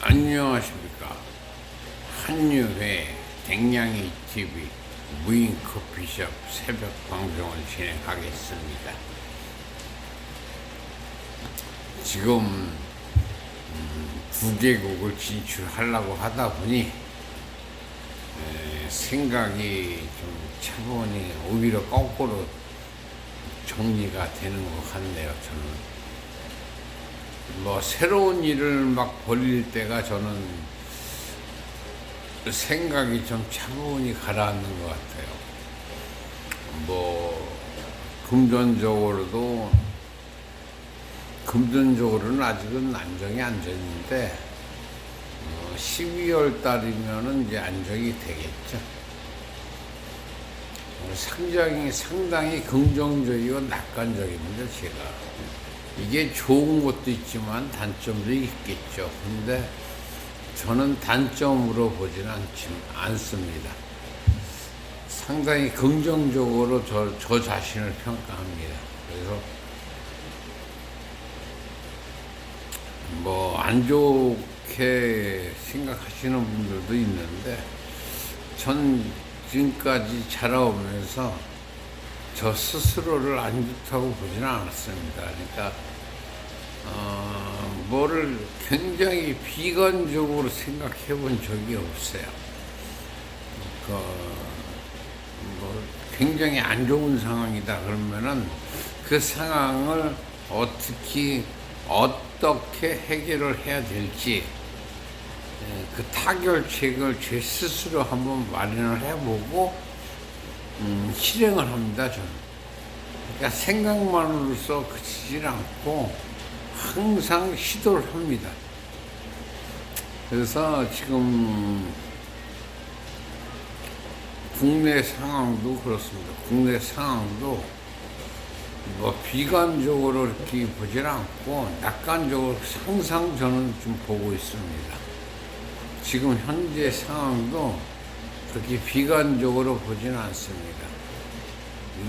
안녕하십니까. 한유회 댕냥이 TV 무인 커피숍 새벽 방송을 진행하겠습니다. 지금 음, 두 개국을 진출하려고 하다 보니 에, 생각이 좀 차분히 오히려 거꾸로 정리가 되는 것 같네요. 저는 뭐 새로운 일을 막 벌릴 때가 저는 생각이 좀 차분히 가라앉는 것 같아요. 뭐 금전적으로도 금전적으로는 아직은 안정이 안 됐는데 어, 12월 달이면은 이제 안정이 되겠죠. 어, 상당히 상당히 긍정적이고 낙관적입니다, 제가. 이게 좋은 것도 있지만 단점도 있겠죠. 근데 저는 단점으로 보지는 않습니다. 상당히 긍정적으로 저, 저 자신을 평가합니다. 그래서 뭐 안 좋게 생각하시는 분들도 있는데 전 지금까지 자라오면서 저 스스로를 안 좋다고 보지는 않았습니다. 그러니까 어, 뭐를 굉장히 비관적으로 생각해 본 적이 없어요. 그, 뭐 굉장히 안 좋은 상황이다 그러면은 그 상황을 어떻게 어떻게 해결을 해야 될지 예, 그 타결책을 제 스스로 한번 마련을 해보고 음, 실행을 합니다, 저는. 그러니까 생각만으로서 그치질 않고 항상 시도를 합니다. 그래서 지금 국내 상황도 그렇습니다. 국내 상황도 뭐 비관적으로 이렇게 보질 않고 낙관적으로 항상 저는 좀 보고 있습니다. 지금 현재 상황도 그렇게 비관적으로 보지는 않습니다.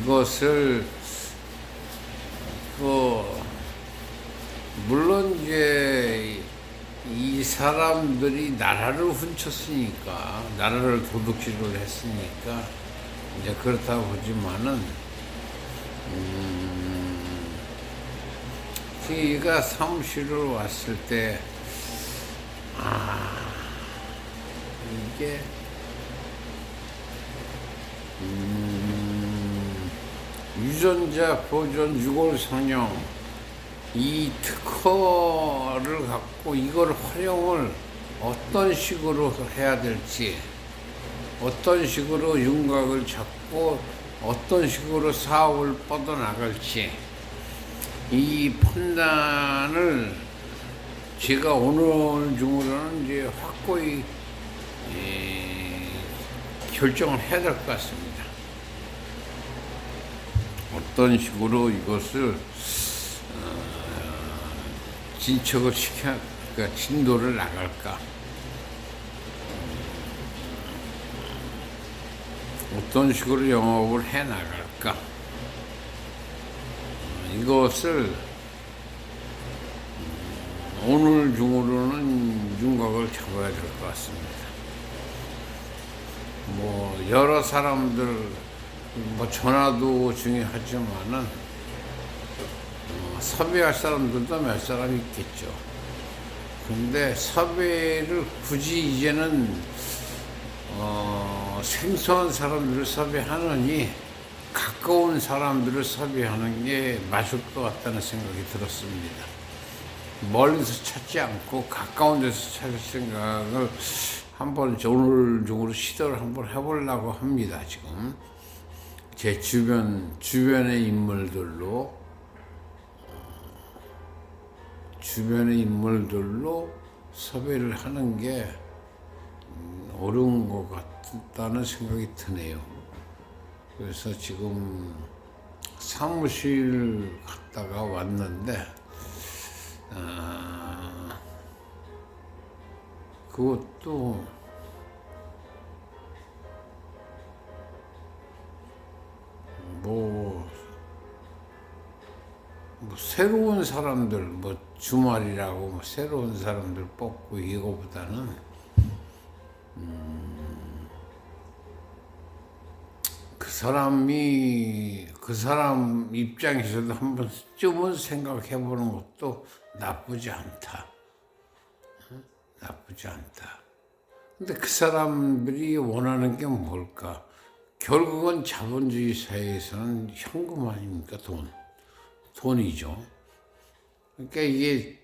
이것을 그 물론 이제 이 사람들이 나라를 훔쳤으니까 나라를 도둑질을 했으니까 이제 그렇다 보지만은 음, 제가 사무실을 왔을 때 아, 이게 음, 유전자 보존 6월 상영 이 특허를 갖고 이걸 활용을 어떤 식으로 해야 될지 어떤 식으로 윤곽을 잡고 어떤 식으로 사업을 뻗어나갈지 이 판단을 제가 오늘 중으로는 이제 확고히 에, 결정을 해야 될 것 같습니다. 어떤 식으로 이것을 어, 진척을 시켜, 그러니까 진도를 나갈까? 어떤 식으로 영업을 해 나갈까? 어, 이것을 음, 오늘 중으로는 윤곽을 잡아야 될 것 같습니다. 뭐 여러 사람들 뭐 전화도 중요하지만은 어, 섭외할 사람들도 몇 사람 있겠죠. 근데 섭외를 굳이 이제는 어, 생소한 사람들을 섭외하느니 가까운 사람들을 섭외하는 게 맞을 것 같다는 생각이 들었습니다. 멀리서 찾지 않고 가까운 데서 찾을 생각을 한번 중으로 시도를 한번 해보려고 합니다. 지금 제 주변 주변의 인물들로 주변의 인물들로 섭외를 하는 게 음, 어려운 것 같다는 생각이 드네요. 그래서 지금 사무실 갔다가 왔는데 아, 그것도 뭐, 뭐 새로운 사람들 뭐 주말이라고 뭐 새로운 사람들 뽑고 이거보다는 음, 그 사람이 그 사람 입장에서도 한번 쯤은 생각해 보는 것도 나쁘지 않다. 응? 나쁘지 않다. 근데 그 사람들이 원하는 게 뭘까? 결국은 자본주의 사회에서는 현금 아닙니까? 돈. 돈이죠. 그러니까 이게,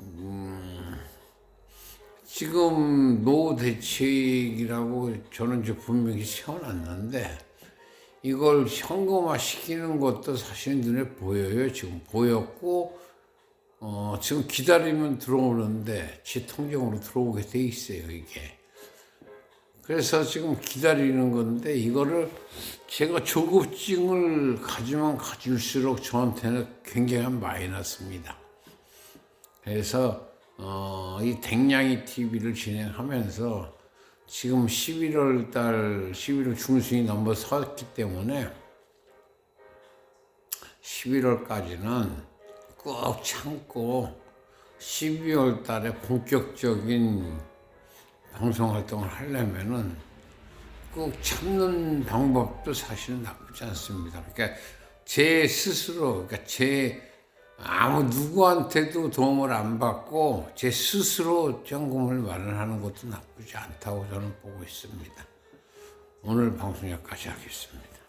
음, 지금 노 대책이라고 저는 이제 분명히 세워놨는데, 이걸 현금화 시키는 것도 사실 눈에 보여요. 지금 보였고, 어, 지금 기다리면 들어오는데, 지 통장으로 들어오게 돼 있어요, 이게. 그래서 지금 기다리는 건데 이거를 제가 조급증을 가지면 가질수록 저한테는 굉장한 마이너스입니다. 그래서 어, 이 댕냥이 TV를 진행하면서 지금 11월 달 11월 중순이 넘어섰기 때문에 11월까지는 꾹 참고 12월 달에 본격적인 방송 활동을 하려면은 꼭 참는 방법도 사실은 나쁘지 않습니다. 그러니까 제 스스로, 그러니까 제 아무 누구한테도 도움을 안 받고 제 스스로 점검을 마련하는 것도 나쁘지 않다고 저는 보고 있습니다. 오늘 방송 여기까지 하겠습니다.